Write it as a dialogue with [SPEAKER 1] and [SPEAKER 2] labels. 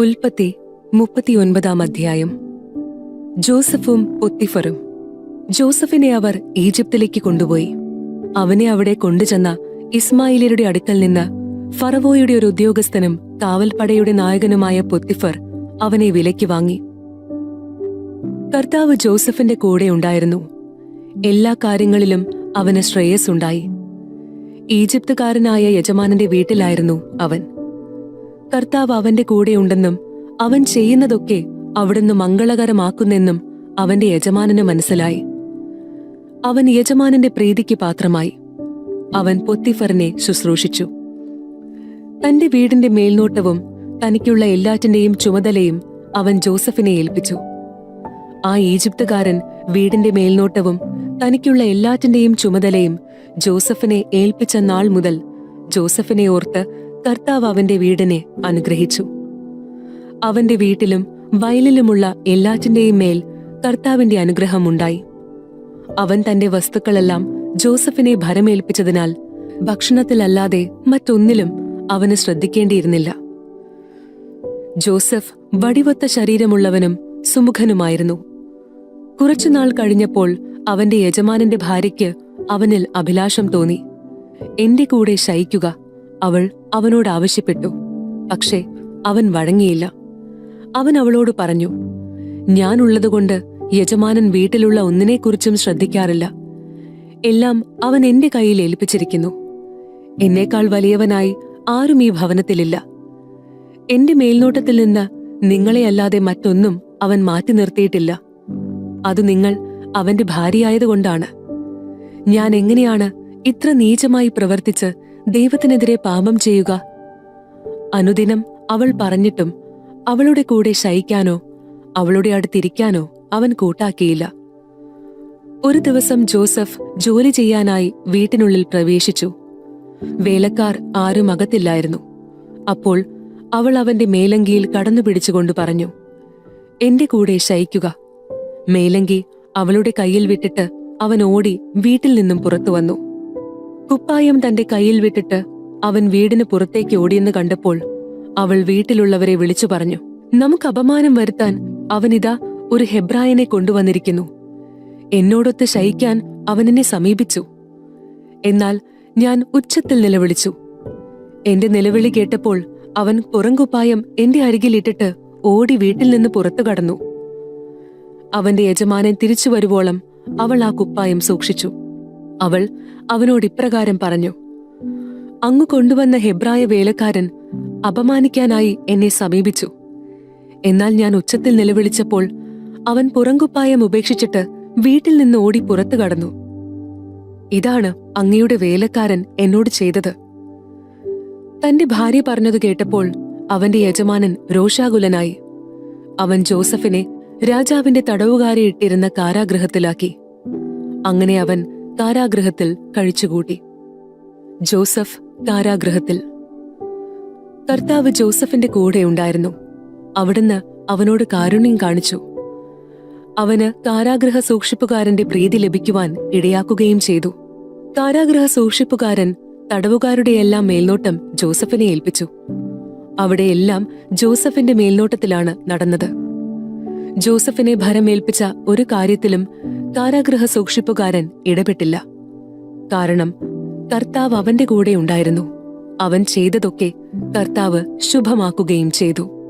[SPEAKER 1] ഉൽപ്പത്തി മുപ്പത്തിയൊൻപതാം അധ്യായം. ജോസഫും പൊത്തിഫറും. ജോസഫിനെ അവർ ഈജിപ്തിലേക്ക് കൊണ്ടുപോയി. അവനെ അവിടെ കൊണ്ടുചെന്ന ഇസ്മായിലരുടെ അടുക്കൽ നിന്ന് ഫറവോയുടെ ഒരു ഉദ്യോഗസ്ഥനും കാവൽപ്പടയുടെ നായകനുമായ പൊത്തിഫർ അവനെ വിലയ്ക്ക് വാങ്ങി. കർത്താവ് ജോസഫിന്റെ കൂടെ ഉണ്ടായിരുന്നു. എല്ലാ കാര്യങ്ങളിലും അവന് ശ്രേയസ്സുണ്ടായി. ഈജിപ്തുകാരനായ യജമാനന്റെ വീട്ടിലായിരുന്നു അവൻ. കർത്താവ് അവന്റെ കൂടെയുണ്ടെന്നും അവൻ ചെയ്യുന്നതൊക്കെ അവിടുന്ന് മംഗളകരമാക്കുന്നെന്നും അവന്റെ യജമാനന് മനസ്സിലായി. അവൻ യജമാനന്റെ പ്രീതിക്ക് പാത്രമായി. അവൻ പൊത്തിഫറിനെ ശുശ്രൂഷിച്ചു. തന്റെ വീടിന്റെ മേൽനോട്ടവും തനിക്കുള്ള എല്ലാറ്റിന്റെയും ചുമതലയും അവൻ ജോസഫിനെ ഏൽപ്പിച്ചു. ആ ഈജിപ്തുകാരൻ വീടിന്റെ മേൽനോട്ടവും തനിക്കുള്ള എല്ലാറ്റിന്റെയും ചുമതലയും ജോസഫിനെ ഏൽപ്പിച്ച നാൾ മുതൽ ജോസഫിനെ ഓർത്ത് കർത്താവ് അവന്റെ വീടിനെ അനുഗ്രഹിച്ചു. അവന്റെ വീട്ടിലും വയലിലുമുള്ള എല്ലാറ്റിന്റെയും മേൽ കർത്താവിന്റെ അനുഗ്രഹമുണ്ടായി അവൻ തന്റെ വസ്തുക്കളെല്ലാം ജോസഫിനെ ഭരമേൽപ്പിച്ചതിനാൽ ഭക്ഷണത്തിലല്ലാതെ മറ്റൊന്നിലും അവന് ശ്രദ്ധിക്കേണ്ടിയിരുന്നില്ല. ജോസഫ് വടിവത്ത ശരീരമുള്ളവനും സുമുഖനുമായിരുന്നു. കുറച്ചുനാൾ കഴിഞ്ഞപ്പോൾ അവന്റെ യജമാനന്റെ ഭാര്യയ്ക്ക് അവനിൽ അഭിലാഷം തോന്നി. എന്റെ കൂടെ ശയിക്കുക അവൾ അവനോട് ആവശ്യപ്പെട്ടു. പക്ഷേ അവൻ വഴങ്ങിയില്ല. അവൻ അവളോട് പറഞ്ഞു ഞാനുള്ളതുകൊണ്ട് യജമാനൻ വീട്ടിലുള്ള ഒന്നിനെക്കുറിച്ചും ശ്രദ്ധിക്കാറില്ല. എല്ലാം അവൻ എന്റെ കയ്യിൽ ഏൽപ്പിച്ചിരിക്കുന്നു. എന്നേക്കാൾ വലിയവനായി ആരും ഈ ഭവനത്തിലില്ല. എന്റെ മേൽനോട്ടത്തിൽ നിന്ന് നിങ്ങളെയല്ലാതെ മറ്റൊന്നും അവൻ മാറ്റി നിർത്തിയിട്ടില്ല. അത് നിങ്ങൾ അവന്റെ ഭാര്യയായതുകൊണ്ടാണ്. ഞാൻ എങ്ങനെയാണ് ഇത്ര നീചമായി പ്രവർത്തിച്ച് ദൈവത്തിനെതിരെ പാപം ചെയ്യുക. അനുദിനം അവൾ പറഞ്ഞിട്ടും അവളുടെ കൂടെ ശയിക്കാനോ അവളുടെ അടുത്തിരിക്കാനോ അവൻ കൂട്ടാക്കിയില്ല. ഒരു ദിവസം ജോസഫ് ജോലി ചെയ്യാനായി വീട്ടിനുള്ളിൽ പ്രവേശിച്ചു. വേലക്കാർ ആരും അകത്തില്ലായിരുന്നു. അപ്പോൾ അവൾ അവന്റെ മേലങ്കിയിൽ കടന്നു പിടിച്ചുകൊണ്ട് പറഞ്ഞു എന്റെ കൂടെ ശയിക്കുക. മേലങ്കി അവളുടെ കയ്യിൽ വിട്ടിട്ട് അവൻ ഓടി വീട്ടിൽ നിന്നും പുറത്തു വന്നു. കുപ്പായം തന്റെ കയ്യിൽ വിട്ടിട്ട് അവൻ വീടിന് പുറത്തേക്ക് ഓടിയെന്ന് കണ്ടപ്പോൾ അവൾ വീട്ടിലുള്ളവരെ വിളിച്ചു പറഞ്ഞു നമുക്ക് അപമാനം വരുത്താൻ അവനിതാ ഒരു ഹെബ്രായനെ കൊണ്ടുവന്നിരിക്കുന്നു. എന്നോടൊത്ത് ശയിക്കാൻ അവനെന്നെ സമീപിച്ചു. എന്നാൽ ഞാൻ ഉച്ചത്തിൽ നിലവിളിച്ചു. എന്റെ നിലവിളി കേട്ടപ്പോൾ അവൻ പുറങ്കുപ്പായം എന്റെ അരികിലിട്ടിട്ട് ഓടി വീട്ടിൽ നിന്ന് പുറത്തു കടന്നു. അവന്റെ യജമാനൻ തിരിച്ചു വരുവോളം അവൾ ആ കുപ്പായം സൂക്ഷിച്ചു. അവൾ അവനോട് ഇപ്രകാരം പറഞ്ഞു അങ്ങു കൊണ്ടുവന്ന ഹെബ്രായ വേലക്കാരൻ അപമാനിക്കാനായി എന്നെ സമീപിച്ചു. എന്നാൽ ഞാൻ ഉച്ചത്തിൽ നിലവിളിച്ചപ്പോൾ അവൻ പുറങ്കുപ്പായം ഉപേക്ഷിച്ചിട്ട് വീട്ടിൽ നിന്ന് ഓടി പുറത്തു കടന്നു. ഇതാണ് അങ്ങയുടെ വേലക്കാരൻ എന്നോട് ചെയ്തത്. തന്റെ ഭാര്യ പറഞ്ഞത് കേട്ടപ്പോൾ അവന്റെ യജമാനൻ രോഷാകുലനായി. അവൻ ജോസഫിനെ രാജാവിന്റെ തടവുകാരെ ഇട്ടിരുന്ന കാരാഗൃഹത്തിലാക്കി അങ്ങനെ അവൻ കാരാഗൃഹത്തിൽ കഴിച്ചുകൂട്ടി. ജോസഫ് താരാഗ്രഹത്തിൽ. കർത്താവ് ജോസഫിന്റെ കൂടെ ഉണ്ടായിരുന്നു. അവിടുന്ന് അവനോട് കാരുണ്യം കാണിച്ചു. അവന് താരാഗ്രഹ സൂക്ഷിപ്പുകാരന്റെ പ്രീതി ലഭിക്കുവാൻ ഇടയാക്കുകയും ചെയ്തു. താരാഗ്രഹ സൂക്ഷിപ്പുകാരൻ തടവുകാരുടെയെല്ലാം മേൽനോട്ടം ജോസഫിനെ ഏൽപ്പിച്ചു. അവിടെയെല്ലാം ജോസഫിന്റെ മേൽനോട്ടത്തിലാണ് നടന്നത്. ജോസഫിനെ ഭരമേൽപ്പിച്ച ഒരു കാര്യത്തിലും കാരാഗൃഹ സൂക്ഷിപ്പുകാരൻ ഇടപെട്ടില്ല. കാരണം കർത്താവ് അവന്റെ കൂടെ ഉണ്ടായിരുന്നു. അവൻ ചെയ്തതൊക്കെ കർത്താവ് ശുഭമാക്കുകയും ചെയ്തു.